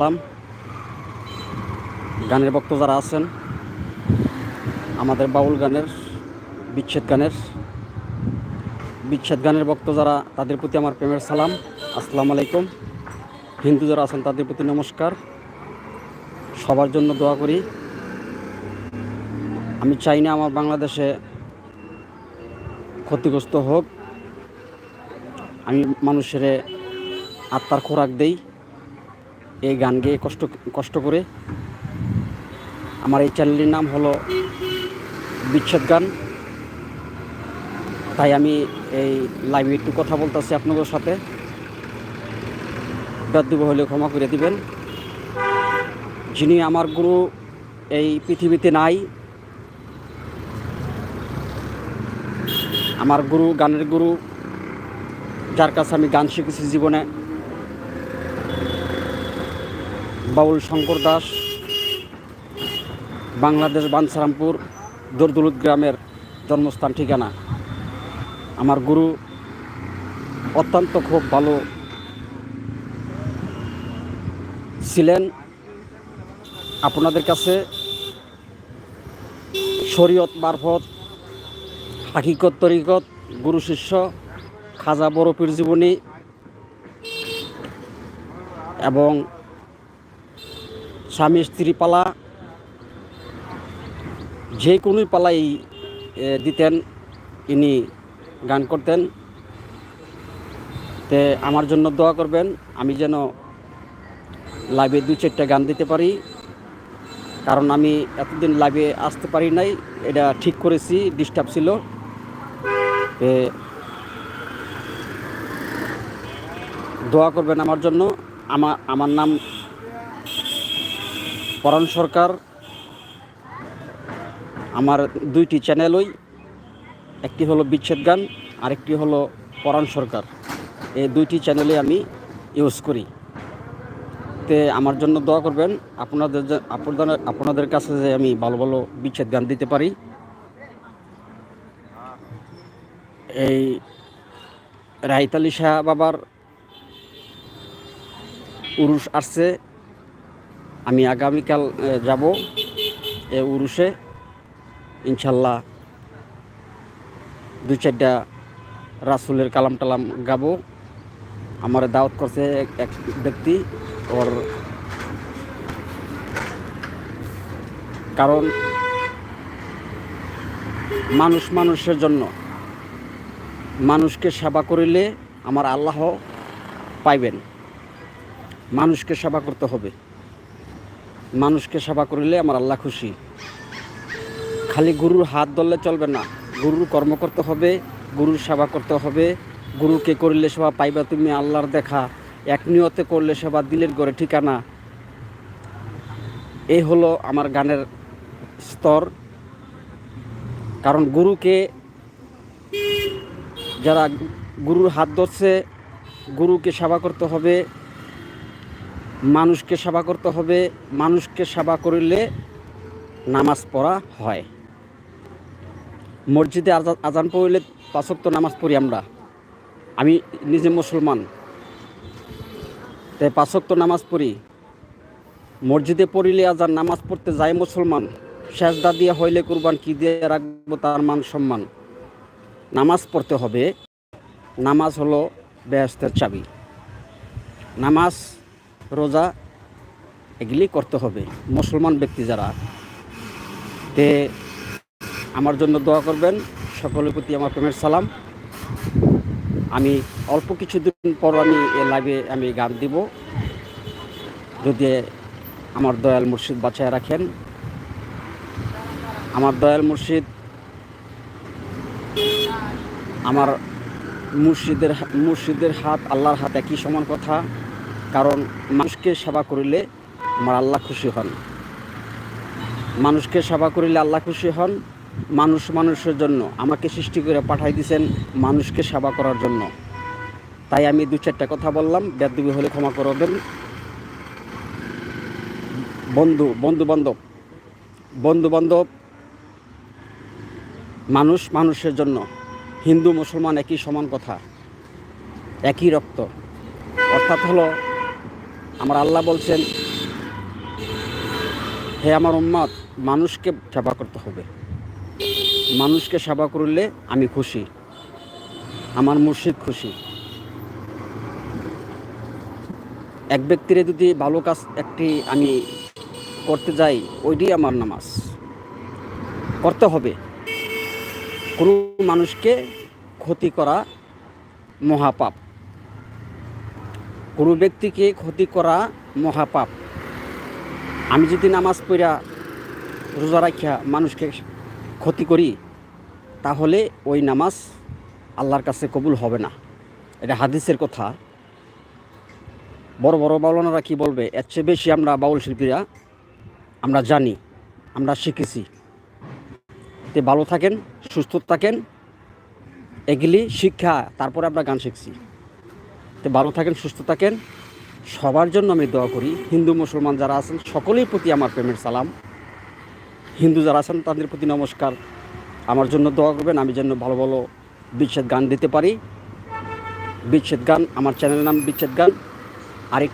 সালাম গানের বক্ত যারা আছেন, আমাদের বাউল গানের, বিচ্ছেদ গানের বিচ্ছেদ গানের বক্ত যারা, তাদের প্রতি আমার প্রেমের সালাম। আসসালামু আলাইকুম। হিন্দু যারা আছেন, তাদের প্রতি নমস্কার। সবার জন্য দোয়া করি। আমি চাই না আমার বাংলাদেশে ক্ষতিগ্রস্ত হোক। আমি মানুষের আত্মার খোরাক দেই। এই গান গেয়ে কষ্ট কষ্ট করে। আমার এই চ্যানেলটির নাম হলো বিচ্ছেদ গান। তাই আমি এই লাইভে একটু কথা বলতেছি আপনাদের সাথে। বেদুব হলে ক্ষমা করে দিবেন। যিনি আমার গুরু এই পৃথিবীতে নাই, আমার গুরু, গানের গুরু, যার কাছে আমি গান শিখেছি জীবনে বাউল শঙ্কর দাস, বাংলাদেশ বানসারামপুর, দরদুলুদ গ্রামের জন্মস্থান, ঠিকানা। আমার গুরু অত্যন্ত খুব ভালো ছিলেন। আপনাদের কাছে শরীয়ত মারফত, হাকিকত, তরিকত, গুরু শিষ্য, খাজা বরফির জীবনী এবং স্বামী, স্ত্রী পালা, যে কোনোই পালাই দিতেন, ইনি গান করতেন। তে আমার জন্য দোয়া করবেন, আমি যেন লাইভে দুই চারটা গান দিতে পারি। কারণ আমি এতদিন লাইভে আসতে পারি নাই, এটা ঠিক করেছি, ডিস্টার্ব ছিল। দোয়া করবেন আমার জন্য। আমার আমার নাম পরাণ সরকার, আমার দুইটি চ্যানেলই একটি হলো বিচ্ছেদ গান, আরেকটি হলো পরাণ সরকার। এই দুইটি চ্যানেলে আমি ইউজ করি। তে আমার জন্য দোয়া করবেন, আপনাদের আপনাদের আপনাদের কাছে যে আমি ভালো ভালো বিচ্ছেদ গান দিতে পারি। এই রাইতালি শাহ বাবার উরুষ আসছে আমি আগামীকাল যাব এ উরুষে। ইনশাল্লাহ দুই চারটা রাসুলের কালাম টালাম গাবো। আমার দাওয়াত করছে এক ব্যক্তি, ওর কারণ মানুষ মানুষের জন্য। মানুষকে সেবা করিলে আমার আল্লাহ পাইবেন। মানুষকে সেবা করতে হবে। মানুষকে সেবা করিলে আমার আল্লাহ খুশি। খালি গুরুর হাত ধরলে চলবে না। গুরুর কর্ম করতে হবে, গুরুর সেবা করতে হবে। গুরুকে করলে সেবা পাইবা তুমি আল্লাহর দেখা। এক নিয়তে করলে সেবা দিলের গড়ে ঠিকানা। এই হলো আমার গানের স্তর। কারণ গুরুকে যারা গুরুর হাত ধরছে, গুরুকে সেবা করতে হবে মানুষকে সেবা করতে হবে, মানুষকে সেবা করিলে নামাজ পড়া হয়। মসজিদে আজা- আজান পড়লে পাঁচক্ত নামাজ পড়ি আমরা। আমি নিজে মুসলমান। তাই পাঁচক্ত নামাজ পড়ি। মসজিদে পড়িলে আজান, নামাজ পড়তে যায় মুসলমান। শেষদা দিয়ে হইলে কুরবান কি দিয়ে রাখব তার মান সম্মান। নামাজ পড়তে হবে। নামাজ হলো বেহেস্তের চাবি। নামাজ রোজা এগুলি করতে হবে। মুসলমান ব্যক্তি যারা, তে আমার জন্য দোয়া করবেন। সকলের প্রতি আমার প্রেমের সালাম। আমি অল্প কিছুদিন পর আমি এ লাইভে আমি গান দিব। যদি আমার দয়াল মুর্শিদ বাঁচায় রাখেন। আমার দয়াল মুর্শিদ আমার মুর্শিদের মুর্শিদের হাত, আল্লাহর হাত একই সমান কথা। কারণ মানুষকে সেবা করিলে আমার আল্লাহ খুশি হন। মানুষকে সেবা করিলে আল্লাহ খুশি হন, মানুষ মানুষের জন্য। আমাকে সৃষ্টি করে পাঠাই দিয়েছেন মানুষকে সেবা করার জন্য। তাই আমি দু চারটা কথা বললাম, বেদবি হলে ক্ষমা করবেন। বন্ধু বন্ধু বান্ধব বন্ধু বান্ধব, মানুষ মানুষের জন্য। হিন্দু মুসলমান একই সমান কথা, একই রক্ত। অর্থাৎ হলো আমার আল্লাহ বলছেন, হে আমার উম্মত, মানুষকে সেবা করতে হবে। মানুষকে সেবা করলে আমি খুশি, আমার মুর্শিদ খুশি। এক ব্যক্তির যদি ভালো কাজ একটি আমি করতে যাই ওইটাই আমার নামাজ। করতে হবে। কোনো মানুষকে ক্ষতি করা মহাপাপ। কোনো ব্যক্তিকে ক্ষতি করা মহাপাপ। আমি যদি নামাজ পড়া রোজা রাখিয়া মানুষকে ক্ষতি করি, তাহলে ওই নামাজ আল্লাহর কাছে কবুল হবে না। এটা হাদিসের কথা। বড় বড় বাউলানারা কি বলবে? এর চেয়ে বেশি আমরা বাউল শিল্পীরা আমরা জানি, আমরা শিখেছি। তে ভালো থাকেন, সুস্থ থাকেন, এগুলি শিক্ষা, তারপরে আমরা গান শিখছি। তো ভালো থাকেন, সুস্থ থাকেন। সবার জন্য আমি দোয়া করি, হিন্দু, মুসলমান যারা আছেন, সকলের প্রতি আমার প্রেমের সালাম। হিন্দু যারা আছেন, তাদের প্রতি নমস্কার। আমার জন্য দোয়া করবেন, আমি যেন ভালো ভালো বিচ্ছেদ গান দিতে পারি। বিচ্ছেদ গান, আমার চ্যানেলের নাম বিচ্ছেদ গান। আরেক